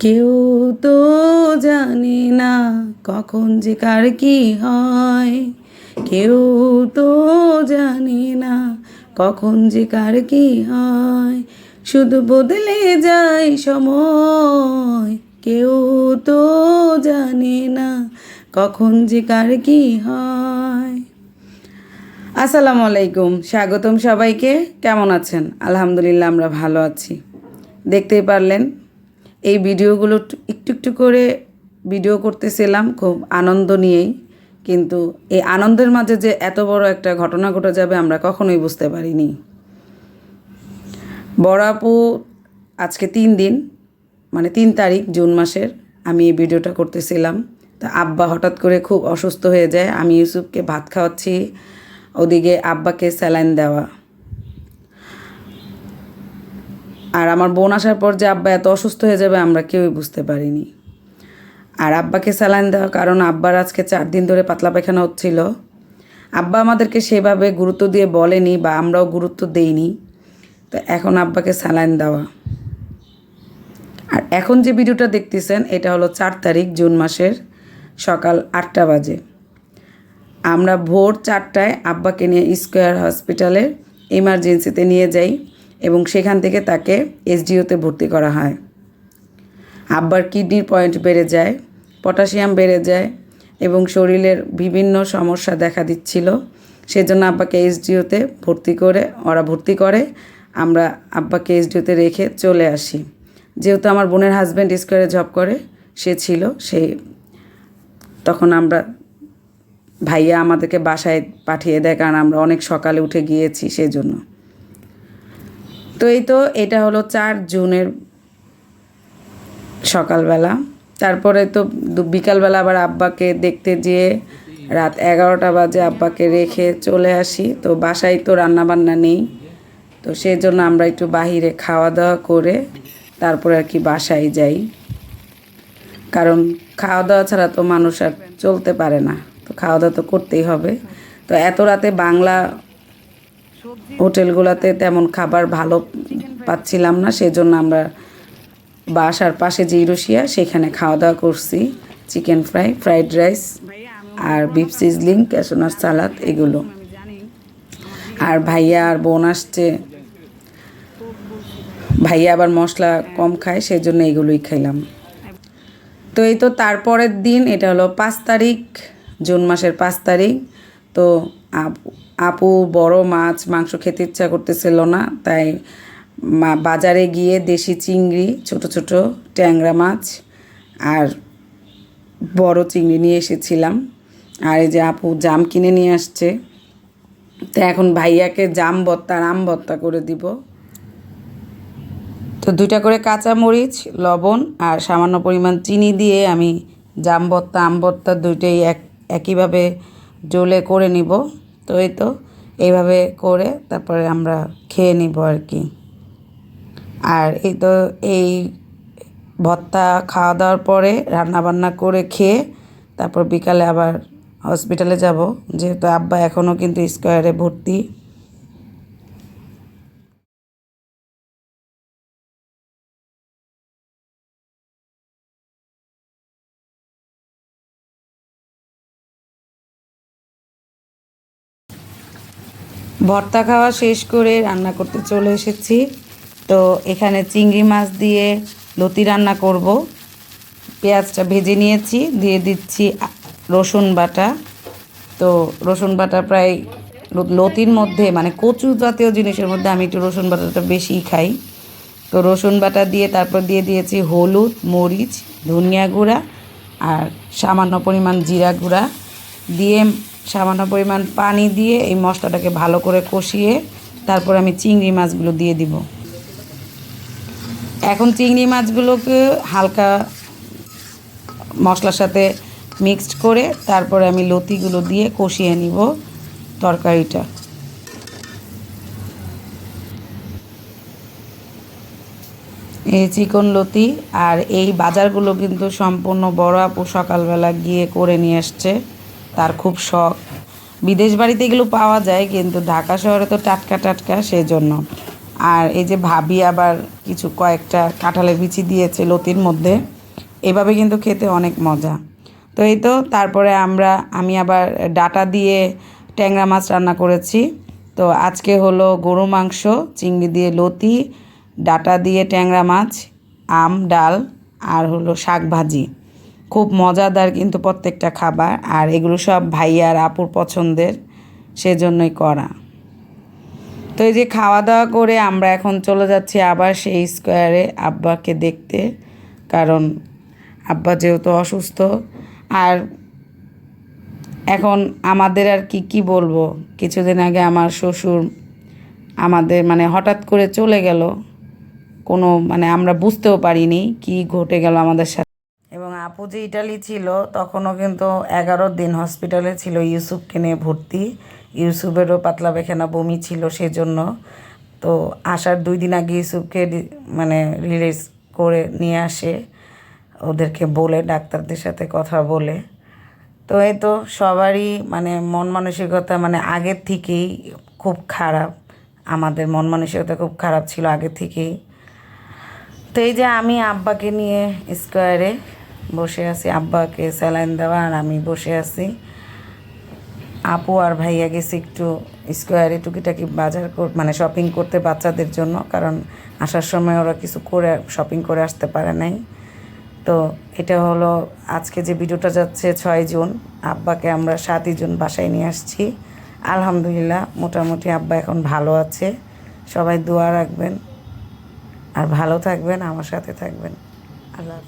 কেউ তো জানে না কখন যে কার কি হয়। কেউ তো জানে না কখন যে কার কি হয়। শুধু বদলে যায় সময়। কেউ তো জানে না কখন যে কার কি হয়। আসসালামু আলাইকুম, স্বাগতম সবাইকে। কেমন আছেন? আলহামদুলিল্লাহ, আমরা ভালো আছি। দেখতেই পারলেন এই ভিডিওগুলো একটু- একটু করে ভিডিও করতেছিলাম খুব আনন্দ নিয়েই। কিন্তু এই আনন্দের মাঝে যে এত বড় একটা ঘটনা ঘটে যাবে আমরা কখনোই বুঝতে পারিনি। বড় আপু আজকে তিন দিন মানে তিন তারিখ, জুন মাসের আমি এই ভিডিওটা করতেছিলাম। তা আব্বা হঠাৎ করে খুব অসুস্থ হয়ে যায়, আমি ইউসুফকে ভাত খাওয়াচ্ছি, ওদিকে আব্বাকে স্যালাইন দেওয়া। আর আমার বোন আসার পর যে আব্বা এত অসুস্থ হয়ে যাবে, আমরা কেউই বুঝতে পারিনি। আর আব্বাকে স্যালাইন দেওয়া কারণ আব্বার আজকে চার দিন ধরে পাতলা পায়খানা হচ্ছিল। আব্বা আমাদেরকে সেভাবে গুরুত্ব দিয়ে বলেনি বা আমরাও গুরুত্ব দেইনি। তো এখন আব্বাকে স্যালাইন দেওয়া। আর এখন যে ভিডিওটা দেখতেছেন, এটা হলো চার তারিখ, জুন মাসের সকাল আটটা বাজে। আমরা ভোর চারটায় আব্বাকে নিয়ে স্কোয়ার হসপিটালে ইমার্জেন্সিতে নিয়ে যাই। এবং সেখান থেকে তাকে এসডিওতে ভর্তি করা হয়। আব্বার কিডনির পয়েন্ট বেড়ে যায়, পটাশিয়াম বেড়ে যায় এবং শরীরের বিভিন্ন সমস্যা দেখা দিচ্ছিল। সেজন্য আব্বাকে এসডিওতে ভর্তি করে, ওরা ভর্তি করে, আমরা আব্বাকে এসডিওতে রেখে চলে আসি। যেহেতু আমার বোনের হাজব্যান্ড স্কোয়ারে জব করে, সে ছিল, সে তখন আমরা ভাইয়া আমাদেরকে বাসায় পাঠিয়ে দেয় কারণ আমরা অনেক সকালে উঠে গিয়েছি সেই জন্য তো এই তো এটা হলো চার জুনের সকালবেলা। তারপরে তো বিকালবেলা আবার আব্বাকে দেখতে যেয়ে রাত এগারোটা বাজে আব্বাকে রেখে চলে আসি। তো বাসায় তো রান্নাবান্না নেই। তো সেই জন্য আমরা একটু বাহিরে খাওয়া দাওয়া করে তারপরে আর কি বাসায় যাই। কারণ খাওয়া দাওয়া ছাড়া তো মানুষ আর চলতে পারে না। তো খাওয়া দাওয়া তো করতেই হবে। তো এত রাতে বাংলা হোটেলগুলোতে তেমন খাবার ভালো পাচ্ছিলাম না, সেজন্য আমরা বাসার পাশে যে রসিয়া সেখানে খাওয়া দাওয়া করছি। চিকেন ফ্রাই, ফ্রাইড রাইস আর বিফ সিজলিং, ক্যাশোনার সালাদ, এগুলো। আর ভাইয়া আর বোন আসছে। ভাইয়া আবার মশলা কম খায়, সেজন্য এগুলোই খাইলাম। তো এই তো তারপরের দিন, এটা হলো পাঁচ তারিখ, জুন মাসের পাঁচ তারিখ। তো আপু বড় মাছ, মাংস খেতে ইচ্ছা করতেছিল না, তাই মা- বাজারে গিয়ে দেশি চিংড়ি, ছোট ছোট ট্যাংরা মাছ আর বড় চিংড়ি নিয়ে এসেছিলাম। আর এই যে আপু জাম কিনে নিয়ে আসছে তো এখন ভাইয়াকে জাম আর আম ভর্তা করে দিব। তো দুইটা করে কাঁচা মরিচ, লবণ আর সামান্য পরিমাণ চিনি দিয়ে আমি জাম ভর্তা, আম ভর্তা দুইটাই এক, একইভাবে জলে করে নিব। তো এই তো, এইভাবে করে তারপরে আমরা খেয়ে নিব আর কি। আর এই তো এই ভর্তা খাওয়া দাওয়ার পরে রান্নাবান্না করে খেয়ে তারপর বিকালে আবার হসপিটালে যাব। যেহেতু আব্বা এখনও কিন্তু স্কোয়ারে ভর্তি। ভর্তা খাওয়া শেষ করে রান্না করতে চলে এসেছি। তো এখানে চিংড়ি মাছ দিয়ে লতি রান্না করব। পেঁয়াজটা ভেজে নিয়েছি, দিয়ে দিচ্ছি রসুন বাটা। তো রসুন বাটা প্রায় লতির মধ্যে মানে কচু জাতীয় জিনিসের মধ্যে আমি একটু রসুন বাটাটা বেশি খাই। তো রসুন বাটা দিয়ে তারপর দিয়ে দিয়েছি হলুদ, মরিচ, ধনিয়া গুঁড়া আর সামান্য পরিমাণ জিরা গুঁড়া। দিয়ে সামান্য পরিমাণ পানি দিয়ে এই মশলাটাকে ভালো করে কষিয়ে তারপর আমি চিংড়ি মাছগুলো দিয়ে দিব। এখন চিংড়ি মাছগুলোকে হালকা মশলার সাথে মিক্সড করে তারপরে আমি লতিগুলো দিয়ে কষিয়ে নিব তরকারিটা। এই চিকন লতি আর এই বাজারগুলো কিন্তু সম্পূর্ণ বড় আপু সকালবেলা গিয়ে করে নিয়ে আসছে। তার খুব শখ। বিদেশ বাড়িতে এগুলো পাওয়া যায়, কিন্তু ঢাকা শহরে তো টাটকা টাটকা সেই জন্য আর এই যে ভাবি আবার কিছু কয়েকটা কাঁঠালের বিচি দিয়েছে লতির মধ্যে, এভাবে কিন্তু খেতে অনেক মজা। তো এই তো, তারপরে আমরা, আমি আবার ডাটা দিয়ে ট্যাংরা মাছ রান্না করেছি। তো আজকে হলো গরু মাংস, চিংড়ি দিয়ে লতি, ডাটা দিয়ে ট্যাংরা মাছ, আম, ডাল, আর হলো শাক ভাজি। খুব মজাদার কিন্তু প্রত্যেকটা খাবার। আর এগুলো সব ভাইয়ার আপুর পছন্দের, সেজন্যই করা। তো এই যে খাওয়া দাওয়া করে আমরা এখন চলে যাচ্ছি আবার সেই স্কোয়ারে আব্বাকে দেখতে। কারণ আব্বা যেহেতু অসুস্থ, আর এখন আমাদের আর কি কি বলব? কিছুদিন আগে আমার শ্বশুর আমাদের মানে হঠাৎ করে চলে গেল। কোনো মানে আমরা বুঝতেও পারিনি কি ঘটে গেল আমাদের সাথে। আপু যে ইটালি ছিল, তখনও কিন্তু এগারো দিন হসপিটালে ছিল ইউসুফকে নিয়ে ভর্তি। ইউসুফেরও পাতলা পায়খানা বমি ছিল সেজন্য। তো আসার দুই দিন আগে ইউসুফকে মানে রিলিজ করে নিয়ে আসে। ওদেরকে বলে, ডাক্তারদের সাথে কথা বলে। তো এই তো সবারই মানে মন মানসিকতা মানে আগের থেকেই খুব খারাপ। আমাদের মন মানসিকতা খুব খারাপ ছিল আগে থেকেই। তো এই যে আমি আব্বাকে নিয়ে স্কোয়ারে বসে আছি, আব্বাকে স্যালাইন দেওয়া আর আমি বসে আছি। আপু আর ভাইয়া গেছি একটু স্কোয়ারে টুকিটাকি বাজার মানে শপিং করতে বাচ্চাদের জন্য, কারণ আসার সময় ওরা কিছু করে শপিং করে আসতে পারে নাই। তো এটা হলো আজকে যে ভিডিওটা যাচ্ছে ছয় জুন, আব্বাকে আমরা সাতই জুন বাসায় নিয়ে আসছি। আলহামদুলিল্লাহ, মোটামুটি আব্বা এখন ভালো আছে। সবাই দোয়া রাখবেন। আর ভালো থাকবেন, আমার সাথে থাকবেন। আল্লাহ।